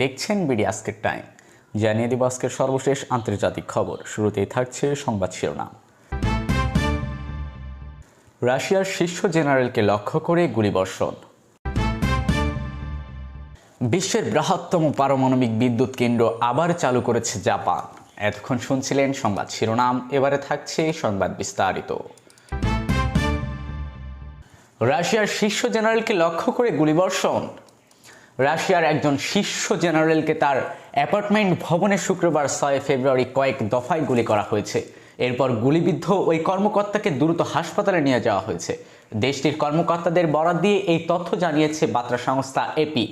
দেখছেন বিডি আজকের টাইম। জানিয়ে দিব আজকের সর্বশেষ আন্তর্জাতিক খবর। শুরুতেই থাকছে সংবাদ শিরোনাম। রাশিয়ার শীর্ষ জেনারেলকে লক্ষ্য করে গুলিবর্ষণ। বিশ্বের বৃহত্তম পারমাণবিক বিদ্যুৎ কেন্দ্র আবার চালু করেছে জাপান। এতক্ষণ শুনছিলেন সংবাদ শিরোনাম। এবারে থাকছে সংবাদ বিস্তারিত। রাশিয়ার শীর্ষ জেনারেলকে লক্ষ্য করে গুলিবর্ষণ। রাশিয়ার একজন শীর্ষ জেনারেলকে তার অ্যাপার্টমেন্ট ভবনে শুক্রবার ছয় ফেব্রুয়ারি কয়েক দফায় গুলি করা হয়েছে। এরপর গুলিবিদ্ধ ওই কর্মকর্তাকে দ্রুত হাসপাতালে নিয়ে যাওয়া হয়েছে। দেশটির কর্মকর্তাদের বরাত দিয়ে এই তথ্য জানিয়েছে বার্তা সংস্থা এপি।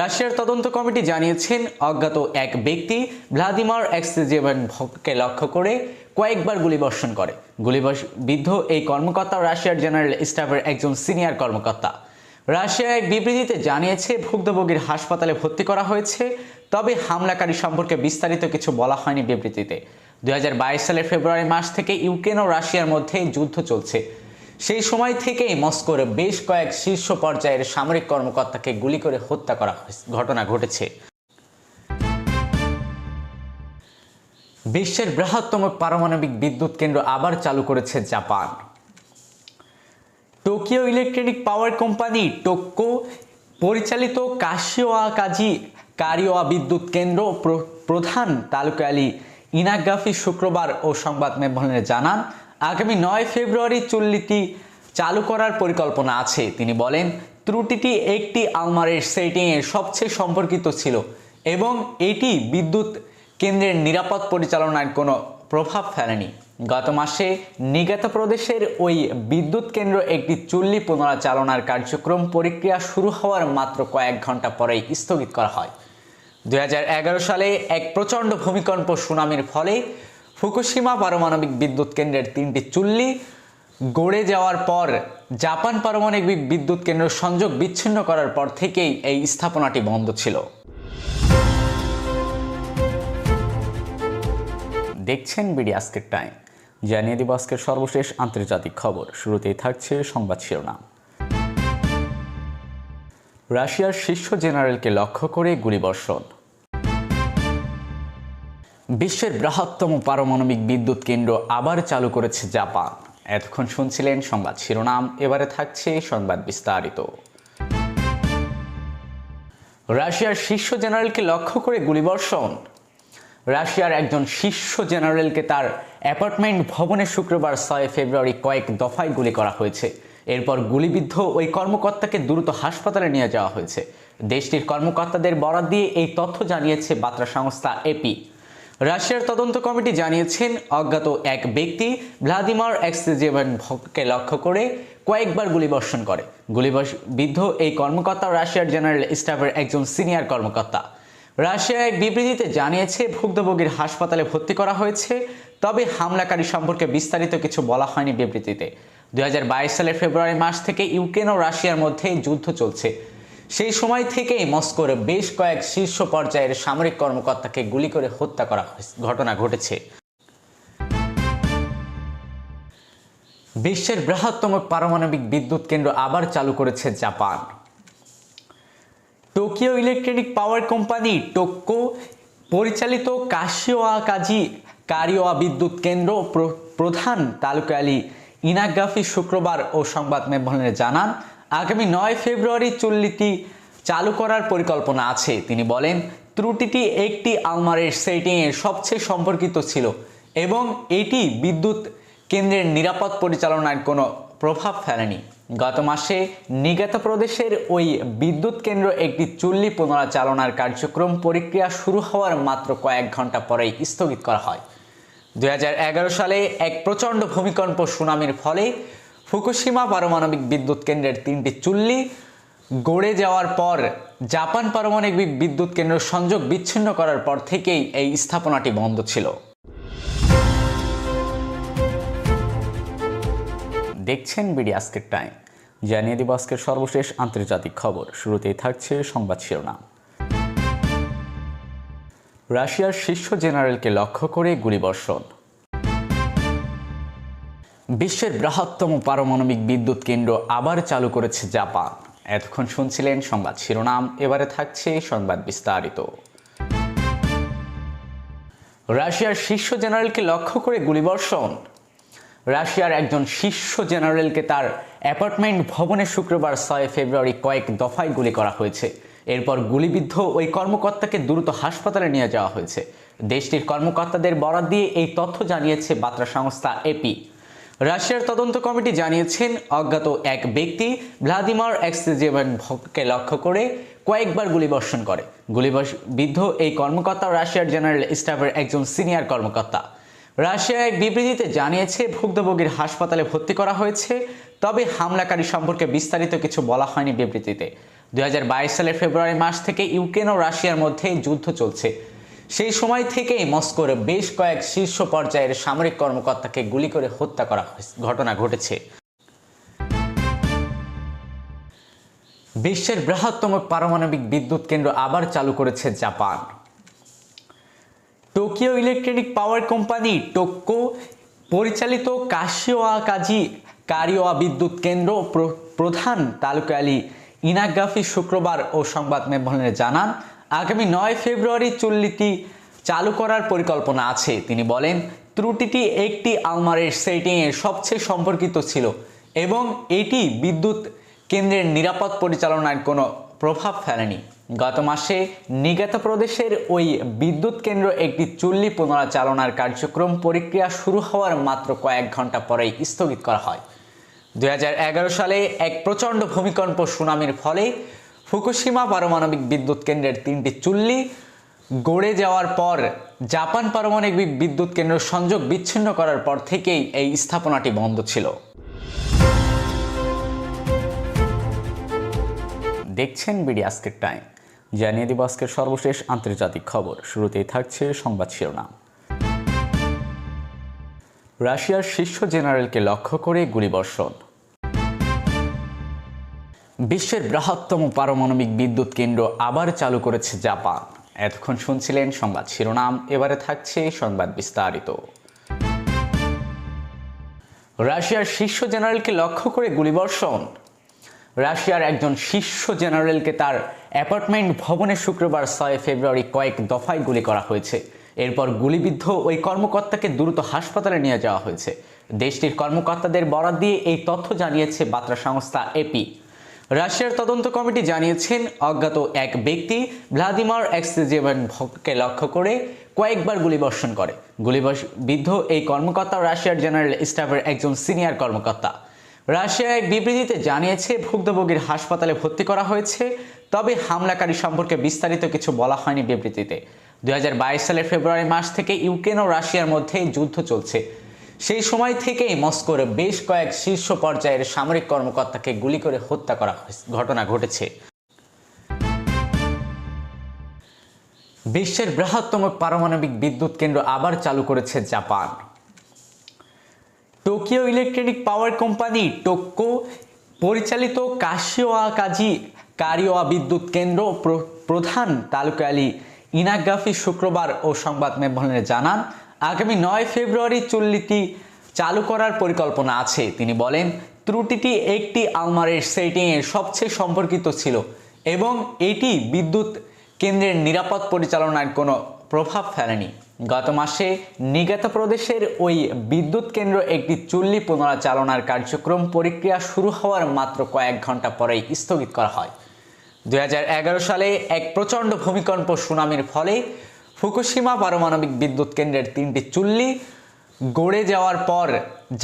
রাশিয়ার তদন্ত কমিটি জানিয়েছেন, অজ্ঞাত এক ব্যক্তি ভ্লাদিমার এক্সজেভেনকে লক্ষ্য করে কয়েকবার গুলিবর্ষণ করে। গুলিবিদ্ধ এই কর্মকর্তা রাশিয়ার জেনারেল স্টাফের একজন সিনিয়র কর্মকর্তা। রাশিয়া এক বিবৃতিতে জানিয়েছে ভুক্তভোগীর হাসপাতালে ভর্তি করা হয়েছে, তবে হামলাকারী সম্পর্কে বিস্তারিত কিছু বলা হয়নি বিবৃতিতে। দুই হাজার বাইশ সালের ফেব্রুয়ারি মাস থেকে ইউক্রেন ও রাশিয়ার মধ্যে যুদ্ধ চলছে। সেই সময় থেকেই মস্কোর বেশ কয়েক শীর্ষ পর্যায়ের সামরিক কর্মকর্তাকে গুলি করে হত্যা করা ঘটনা ঘটেছে। বিশ্বের বৃহত্তম পারমাণবিক বিদ্যুৎ কেন্দ্র আবার চালু করেছে Japan. Tokyo electronic power company টোক্কো পরিচালিত কাশিওয়া কাজি কারিওয়া বিদ্যুৎ কেন্দ্র প্র- প্রধান তালুকা আলী ইনাগাফি শুক্রবার ও সংবাদ মেম্বনে জানান, আগামী নয় ফেব্রুয়ারি চুল্লিটি চালু করার পরিকল্পনা আছে। তিনি বলেন, ত্রুটিটি একটি আলমারের সেটিংয়ের সবচেয়ে সম্পর্কিত ছিল এবং এটি বিদ্যুৎ কেন্দ্রের নিরাপদ পরিচালনার কোনো প্রভাব ফেলেনি। গত মাসে নিগাতা প্রদেশের ওই বিদ্যুৎ কেন্দ্র একটি চুল্লি পুনরাচালনার কার্যক্রম প্রক্রিয়া শুরু হওয়ার মাত্র কয়েক ঘণ্টা পরেই স্থগিত করা হয়। দুই হাজার এগারো সালে এক প্রচণ্ড ভূমিকম্প সুনামির ফলে ফুকুশিমা পারমাণবিক বিদ্যুৎ কেন্দ্রের তিনটি চুল্লি গড়ে যাওয়ার পর জাপান পারমাণবিক বিদ্যুৎ কেন্দ্র সংযোগ বিচ্ছিন্ন করার পর থেকেই এই স্থাপনাটি বন্ধ ছিল। দেখছেন বিডি আজকের টাইম। জানিয়ে দিব আজকের সর্বশেষ আন্তর্জাতিক খবর। শুরুতেই থাকছে সংবাদ শিরোনাম। রাশিয়ার শীর্ষ জেনারেলকে লক্ষ্য করে গুলিবর্ষণ। বিশ্বের বৃহত্তম পারমাণবিক বিদ্যুৎ কেন্দ্র আবার চালু করেছে জাপান। এতক্ষণ শুনছিলেন সংবাদ শিরোনাম, এবারে থাকছে সংবাদ বিস্তারিত। রাশিয়ার শীর্ষ জেনারেলকে লক্ষ্য করে গুলিবর্ষণ। রাশিয়ার একজন শীর্ষ জেনারেলকে তার অ্যাপার্টমেন্ট ভবনে শুক্রবার ছয় ফেব্রুয়ারি কয়েক দফায় গুলি করা হয়েছে। এরপর গুলিবিদ্ধ ওই কর্মকর্তাকে দ্রুত হাসপাতালে নিয়ে যাওয়া হয়েছে। দেশটির কর্মকর্তাদের বরাত দিয়ে এই তথ্য জানিয়েছে বার্তা সংস্থা এপি। রাশিয়ার তদন্ত কমিটি জানিয়েছেন, অজ্ঞাত এক ব্যক্তি ভ্লাদিমার এক্সজেভেনকে লক্ষ্য করে কয়েকবার গুলিবর্ষণ করে। গুলিবিদ্ধ এই কর্মকর্তা রাশিয়ার জেনারেল স্টাফের একজন সিনিয়র কর্মকর্তা। রাশিয়া এক বিবৃতিতে জানিয়েছে ভুক্তভোগীর হাসপাতালে ভর্তি করা হয়েছে, তবে হামলাকারী সম্পর্কে বিস্তারিত কিছু বলা হয়নি বিবৃতিতে। দুই হাজার বাইশ সালের ফেব্রুয়ারি মাস থেকে ইউক্রেন ও রাশিয়ার মধ্যে যুদ্ধ চলছে। সেই সময় থেকেই মস্কোর বেশ কয়েক শীর্ষ পর্যায়ের সামরিক কর্মকর্তাকে গুলি করে হত্যা করা ঘটনা ঘটেছে। বিশ্বের বৃহত্তম পারমাণবিক বিদ্যুৎ কেন্দ্র আবার চালু করেছে Japan. Tokyo electronic power company টোক্কো পরিচালিত কাশিওয়া কাজি কারিওয়া বিদ্যুৎ কেন্দ্র প্র- প্রধান তালুকা আলী ইনাগাফি শুক্রবার ও সংবাদ মেম্বনে জানান, আগামী নয় ফেব্রুয়ারি চুল্লিটি চালু করার পরিকল্পনা আছে। তিনি বলেন, ত্রুটিটি একটি আলমারের সেটিংয়ের সবচেয়ে সম্পর্কিত ছিল এবং এটি বিদ্যুৎ কেন্দ্রের নিরাপদ পরিচালনার কোনো প্রভাব ফেলেনি। গত মাসে নিগাতা প্রদেশের ওই বিদ্যুৎ কেন্দ্র একটি চুল্লি পুনরাচালনার কার্যক্রম প্রক্রিয়া শুরু হওয়ার মাত্র কয়েক ঘণ্টা পরেই স্থগিত করা হয়। দু হাজার এগারো সালে এক প্রচণ্ড ভূমিকম্প সুনামির ফলে ফুকুশিমা পারমাণবিক বিদ্যুৎ কেন্দ্রের তিনটি চুল্লি গড়ে যাওয়ার পর জাপান পারমাণবিক বিদ্যুৎ কেন্দ্র সংযোগ বিচ্ছিন্ন করার পর থেকেই এই স্থাপনাটি বন্ধ ছিল। দেখছেন বিডি আজকের টাইম। জানিয়ে দিব আজকের সর্বশেষ আন্তর্জাতিক খবর। শুরুতেই থাকছে সংবাদ শিরোনাম। রাশিয়ার শীর্ষ জেনারেলকে লক্ষ্য করে গুলিবর্ষণ। বিশ্বের বৃহত্তম পারমাণবিক বিদ্যুৎ কেন্দ্র আবার চালু করেছে জাপান। এতক্ষণ শুনছিলেন সংবাদ শিরোনাম। এবারে থাকছে সংবাদ বিস্তারিত। রাশিয়ার শীর্ষ জেনারেলকে লক্ষ্য করে গুলিবর্ষণ। রাশিয়ার একজন শীর্ষ জেনারেলকে তার অ্যাপার্টমেন্ট ভবনে শুক্রবার ছয় ফেব্রুয়ারি কয়েক দফায় গুলি করা হয়েছে। এরপর গুলিবিদ্ধ ওই কর্মকর্তাকে দ্রুত হাসপাতালে নিয়ে যাওয়া হয়েছে। দেশটির কর্মকর্তাদের বরাত দিয়ে এই তথ্য জানিয়েছে বার্তা সংস্থা এপি। রাশিয়ার তদন্ত কমিটি জানিয়েছেন, অজ্ঞাত এক ব্যক্তি ভ্লাদিমার এক্সজেভেনকে লক্ষ্য করে কয়েকবার গুলিবর্ষণ করে। গুলিবিদ্ধ এই কর্মকর্তা রাশিয়ার জেনারেল স্টাফের একজন সিনিয়র কর্মকর্তা। রাশিয়া এক বিবৃতিতে জানিয়েছে ভুক্তভোগীর হাসপাতালে ভর্তি করা হয়েছে, তবে হামলাকারী সম্পর্কে বিস্তারিত কিছু বলা হয়নি বিবৃতিতে। দুই সালের ফেব্রুয়ারি মাস থেকে ইউক্রেন ও রাশিয়ার মধ্যে যুদ্ধ চলছে। সেই সময় থেকেই মস্কোর বেশ কয়েক শীর্ষ পর্যায়ের সামরিক কর্মকর্তাকে গুলি করে হত্যা করা ঘটনা ঘটেছে। বিশ্বের বৃহত্তম পারমাণবিক বিদ্যুৎ কেন্দ্র আবার চালু করেছে Japan. Tokyo electronic power company টোক্কো পরিচালিত কাশিওয়া কাজি কারিওয়া বিদ্যুৎ কেন্দ্র প্র- প্রধান তালুকা আলী ইনাগাফি শুক্রবার ও সংবাদ মেম্বনে জানান, আগামী নয় ফেব্রুয়ারি চুল্লিটি চালু করার পরিকল্পনা আছে। তিনি বলেন, ত্রুটিটি একটি আলমারের সেটিংয়ের সবচেয়ে সম্পর্কিত ছিল এবং এটি বিদ্যুৎ কেন্দ্রের নিরাপদ পরিচালনার কোনো প্রভাব ফেলেনি। গত মাসে নিগাতা প্রদেশের ওই বিদ্যুৎ কেন্দ্র একটি চুল্লি পুনরাচালনার কার্যক্রম প্রক্রিয়া শুরু হওয়ার মাত্র কয়েক ঘণ্টা পরেই স্থগিত করা হয়। দু হাজার এগারো সালে এক প্রচণ্ড ভূমিকম্প সুনামির ফলে ফুকুশিমা পারমাণবিক বিদ্যুৎ কেন্দ্রের তিনটি চুল্লি গড়ে যাওয়ার পর জাপান পারমাণবিক বিদ্যুৎ কেন্দ্র সংযোগ বিচ্ছিন্ন করার পর থেকেই এই স্থাপনাটি বন্ধ ছিল। দেখছেন বিডি আজকের টাইম। জানিয়ে দিব আজকের সর্বশেষ আন্তর্জাতিক খবর। শুরুতেই থাকছে সংবাদ শিরোনাম। রাশিয়ার শীর্ষ জেনারেলকে লক্ষ্য করে গুলিবর্ষণ। বিশ্বের বৃহত্তম পারমাণবিক বিদ্যুৎ কেন্দ্র আবার চালু করেছে জাপান। এতক্ষণ শুনছিলেন সংবাদ শিরোনাম। এবারে থাকছে সংবাদ বিস্তারিত। রাশিয়ার শীর্ষ জেনারেলকে লক্ষ্য করে গুলিবর্ষণ। রাশিয়ার একজন শীর্ষ জেনারেলকে তার অ্যাপার্টমেন্ট ভবনে শুক্রবার ছয় ফেব্রুয়ারি কয়েক দফায় গুলি করা হয়েছে। এরপর গুলিবিদ্ধ ওই কর্মকর্তাকে দ্রুত হাসপাতালে নিয়ে যাওয়া হয়েছে। দেশটির কর্মকর্তাদের বরাত দিয়ে এই তথ্য জানিয়েছে বার্তা সংস্থা এপি। রাশিয়ার তদন্ত কমিটি জানিয়েছেন, অজ্ঞাত এক ব্যক্তি ভ্লাদিমার এক্সজেভেনকে লক্ষ্য করে কয়েকবার গুলিবর্ষণ করে। গুলিবিদ্ধ এই কর্মকর্তা রাশিয়ার জেনারেল স্টাফের একজন সিনিয়র কর্মকর্তা। রাশিয়া এক বিবৃতিতে জানিয়েছে ভুক্তভোগীর হাসপাতালে ভর্তি করা হয়েছে, তবে হামলাকারী সম্পর্কে বিস্তারিত কিছু বলা হয়নি বিবৃতিতে। দুই হাজার বাইশ সালের ফেব্রুয়ারি মাস থেকে ইউক্রেন ও রাশিয়ার মধ্যে যুদ্ধ চলছে। সেই সময় থেকেই মস্কোর বেশ কয়েক শীর্ষ পর্যায়ের সামরিক কর্মকর্তাকে গুলি করে হত্যা করা ঘটনা ঘটেছে। বিশ্বের বৃহত্তম পারমাণবিক বিদ্যুৎ কেন্দ্র আবার চালু করেছে Japan. Tokyo electronic power company টোক্কো পরিচালিত কাশিওয়া কাজি কারিওয়া বিদ্যুৎ কেন্দ্র প্র- প্রধান তালুকা আলী ইনাগাফি শুক্রবার ও সংবাদ মেম্বনে জানান, আগামী নয় ফেব্রুয়ারি চুল্লিটি চালু করার পরিকল্পনা আছে। তিনি বলেন, ত্রুটিটি একটি আলমারের সেটিংয়ের সবচেয়ে সম্পর্কিত ছিল এবং এটি বিদ্যুৎ কেন্দ্রের নিরাপদ পরিচালনার কোনো প্রভাব ফেলেনি। গত মাসে নিগাতা প্রদেশের ওই বিদ্যুৎ কেন্দ্র একটি চুল্লি পুনরাচালনার কার্যক্রম প্রক্রিয়া শুরু হওয়ার মাত্র কয়েক ঘণ্টা পরেই স্থগিত করা হয়। দুই হাজার এগারো সালে এক প্রচণ্ড ভূমিকম্প সুনামির ফলে ফুকুশিমা পারমাণবিক বিদ্যুৎ কেন্দ্রের তিনটি চুল্লি গড়ে যাওয়ার পর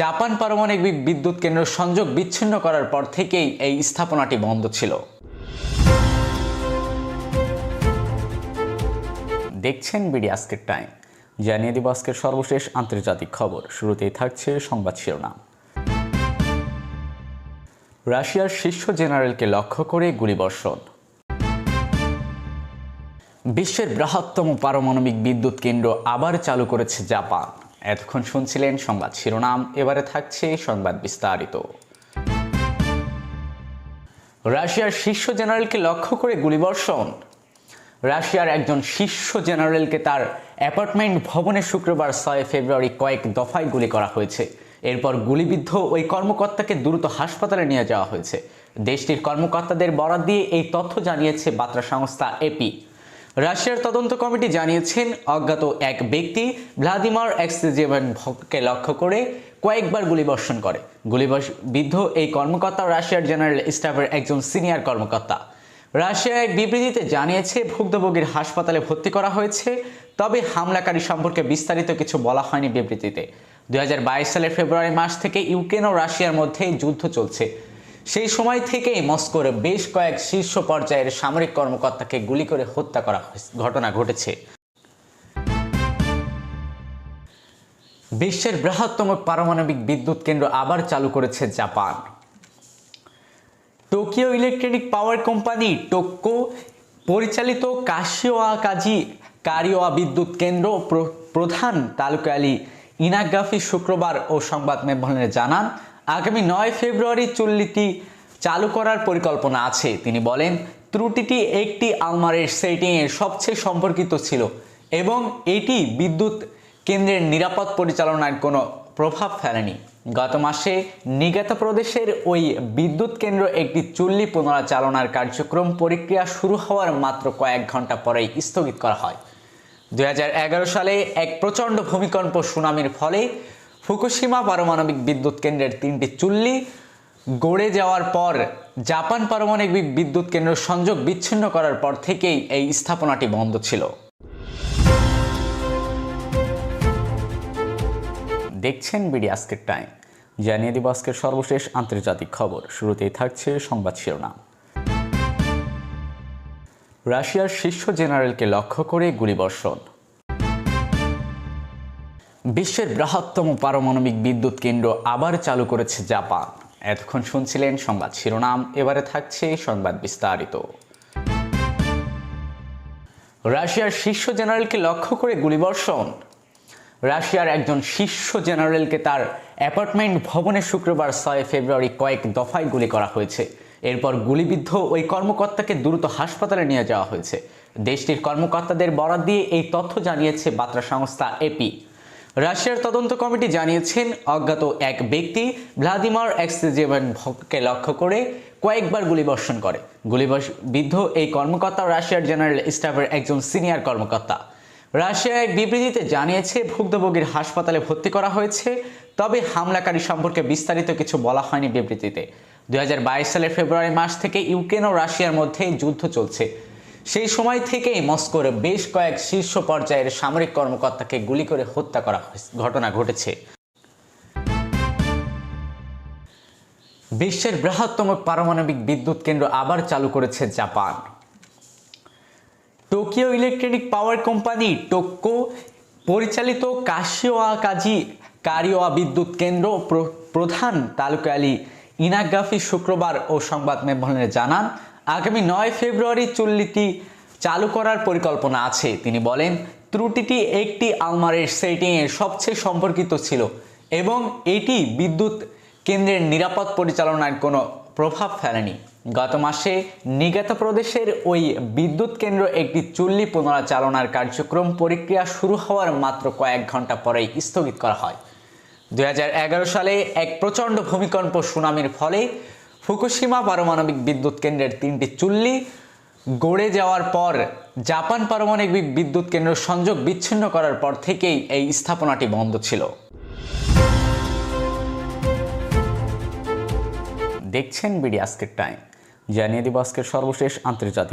জাপান পারমাণবিক বিদ্যুৎ কেন্দ্র সংযোগ বিচ্ছিন্ন করার পর থেকেই এই স্থাপনাটি বন্ধ ছিল। দেখছেন বিডি আজকের টাইম। জানিয়ে দিব আজকের সর্বশেষ আন্তর্জাতিক খবর। শুরুতেই থাকছে সংবাদ শিরোনাম। রাশিয়ার শীর্ষ জেনারেলকে লক্ষ্য করে গুলিবর্ষণ। বিশ্বের বৃহত্তম পারমাণবিক বিদ্যুৎ কেন্দ্র আবার চালু করেছে জাপান। এতক্ষণ শুনছিলেন সংবাদ শিরোনাম, এবারে থাকছে সংবাদ বিস্তারিত। রাশিয়ার শীর্ষ জেনারেলকে লক্ষ্য করে গুলিবর্ষণ। রাশিয়ার একজন শীর্ষ জেনারেলকে তার অ্যাপার্টমেন্ট ভবনে শুক্রবার ছয় ফেব্রুয়ারি কয়েক দফায় গুলি করা হয়েছে। এরপর গুলিবিদ্ধ ওই কর্মকর্তাকে দ্রুত হাসপাতালে নিয়ে যাওয়া হয়েছে। দেশটির কর্মকর্তাদের বরাত দিয়ে এই তথ্য জানিয়েছে বার্তা সংস্থা এপি। রাশিয়ার তদন্ত কমিটি জানিয়েছেন, অজ্ঞাত এক ব্যক্তি ভ্লাদিমার এক্সজেভেনভকে লক্ষ্য করে কয়েকবার গুলিবর্ষণ করে। গুলিবিদ্ধ এই কর্মকর্তা রাশিয়ার জেনারেল স্টাফের একজন সিনিয়র কর্মকর্তা। রাশিয়া এক বিবৃতিতে জানিয়েছে ভুক্তভোগীর হাসপাতালে ভর্তি করা হয়েছে, তবে হামলাকারী সম্পর্কে বিস্তারিত কিছু বলা হয়নি বিবৃতিতে। দুই হাজার বাইশ সালের ফেব্রুয়ারি মাস থেকে ইউক্রেন ও রাশিয়ার মধ্যে যুদ্ধ চলছে। সেই সময় থেকেই মস্কোর বেশ কয়েক শীর্ষ পর্যায়ের সামরিক কর্মকর্তাকে গুলি করে হত্যা করা ঘটনা ঘটেছে। বিশ্বের বৃহত্তম পারমাণবিক বিদ্যুৎ কেন্দ্র আবার চালু করেছে Japan. Tokyo electronic power company টোক্কো পরিচালিত কাশিওয়া কাজি কারিওয়া বিদ্যুৎ কেন্দ্র প্র- প্রধান তালুকা আলী ইনাগাফি শুক্রবার ও সংবাদ মেম্বনে জানান, আগামী নয় ফেব্রুয়ারি চুল্লিটি চালু করার পরিকল্পনা আছে। তিনি বলেন, ত্রুটিটি একটি আলমারের সেটিংয়ের সবচেয়ে সম্পর্কিত ছিল এবং এটি বিদ্যুৎ কেন্দ্রের নিরাপদ পরিচালনার কোনো প্রভাব ফেলেনি। গত মাসে নিগাতা প্রদেশের ওই বিদ্যুৎ কেন্দ্র একটি চুল্লি পুনরাচালনার কার্যক্রম প্রক্রিয়া শুরু হওয়ার মাত্র কয়েক ঘণ্টা পরেই স্থগিত করা হয়। দু হাজার এগারো সালে এক প্রচণ্ড ভূমিকম্প সুনামির ফলে ফুকুশিমা পারমাণবিক বিদ্যুৎ কেন্দ্রের তিনটি চুল্লি গড়ে যাওয়ার পর জাপান পারমাণবিক বিদ্যুৎ কেন্দ্র সংযোগ বিচ্ছিন্ন করার পর থেকেই এই স্থাপনাটি বন্ধ ছিল। দেখছেন বিডি আজকের টাইম। জানিয়ে দিব আজকের সর্বশেষ আন্তর্জাতিক খবর। শুরুতেই থাকছে সংবাদ শিরোনাম। রাশিয়ার শীর্ষ জেনারেলকে লক্ষ্য করে গুলিবর্ষণ। বিশ্বের বৃহত্তম পারমাণবিক বিদ্যুৎ কেন্দ্র আবার চালু করেছে জাপান। এতক্ষণ শুনছিলেন সংবাদ শিরোনাম। এবারে থাকছে সংবাদ বিস্তারিত। রাশিয়ার শীর্ষ জেনারেলকে লক্ষ্য করে গুলিবর্ষণ। রাশিয়ার একজন শীর্ষ জেনারেলকে তার অ্যাপার্টমেন্ট ভবনে শুক্রবার ছয় ফেব্রুয়ারি কয়েক দফায় গুলি করা হয়েছে। এরপর গুলিবিদ্ধ ওই কর্মকর্তাকে দ্রুত হাসপাতালে নিয়ে যাওয়া হয়েছে। দেশটির কর্মকর্তাদের বরাত দিয়ে এই তথ্য জানিয়েছে বার্তা সংস্থা এপি। রাশিয়ার তদন্ত কমিটি জানিয়েছেন, অজ্ঞাত এক ব্যক্তি ভ্লাদিমার এক্সজেভেনভকে লক্ষ্য করে কয়েকবার গুলিবর্ষণ করে। গুলিবিদ্ধ এই কর্মকর্তা রাশিয়ার জেনারেল স্টাফের একজন সিনিয়র কর্মকর্তা। রাশিয়া এক বিবৃতিতে জানিয়েছে ভুক্তভোগীর হাসপাতালে ভর্তি করা হয়েছে, তবে হামলাকারী সম্পর্কে বিস্তারিত কিছু বলা হয়নি বিবৃতিতে। দুই সালের ফেব্রুয়ারি মাস থেকে ইউক্রেন ও রাশিয়ার মধ্যে যুদ্ধ চলছে। সেই সময় থেকেই মস্কোর বেশ কয়েক শীর্ষ পর্যায়ের সামরিক কর্মকর্তাকে গুলি করে হত্যা করা ঘটনা ঘটেছে। বিশ্বের বৃহত্তম পারমাণবিক বিদ্যুৎ কেন্দ্র আবার চালু করেছে Japan. Tokyo electronic power company টোক্কো পরিচালিত কাশিওয়া কাজি কারিওয়া বিদ্যুৎ কেন্দ্র প্র- প্রধান তালুকা আলী ইনাগাফি শুক্রবার ও সংবাদ মেম্বনে জানান, আগামী নয় ফেব্রুয়ারি চুল্লিটি চালু করার পরিকল্পনা আছে। তিনি বলেন, ত্রুটিটি একটি আলমারের সেটিংয়ের সবচেয়ে সম্পর্কিত ছিল এবং এটি বিদ্যুৎ কেন্দ্রের নিরাপদ পরিচালনার কোনো প্রভাব ফেলেনি। গত মাসে নিগাতা প্রদেশের ওই বিদ্যুৎ কেন্দ্র একটি চুল্লি পুনরাচালনার কার্যক্রম প্রক্রিয়া শুরু হওয়ার মাত্র কয়েক ঘণ্টা পরেই স্থগিত করা হয়। দু হাজার এগারো সালে এক প্রচণ্ড ভূমিকম্প সুনামির ফলে ফুকুশিমা পারমাণবিক বিদ্যুৎ কেন্দ্রের তিনটি চুল্লি গড়ে যাওয়ার পর জাপান পারমাণবিক বিদ্যুৎ কেন্দ্র সংযোগ বিচ্ছিন্ন করার পর থেকেই এই স্থাপনাটি বন্ধ ছিল। দেখছেন বিডি আজকের টাইম। জানিয়ে দিব আজকের সর্বশেষ আন্তর্জাতিক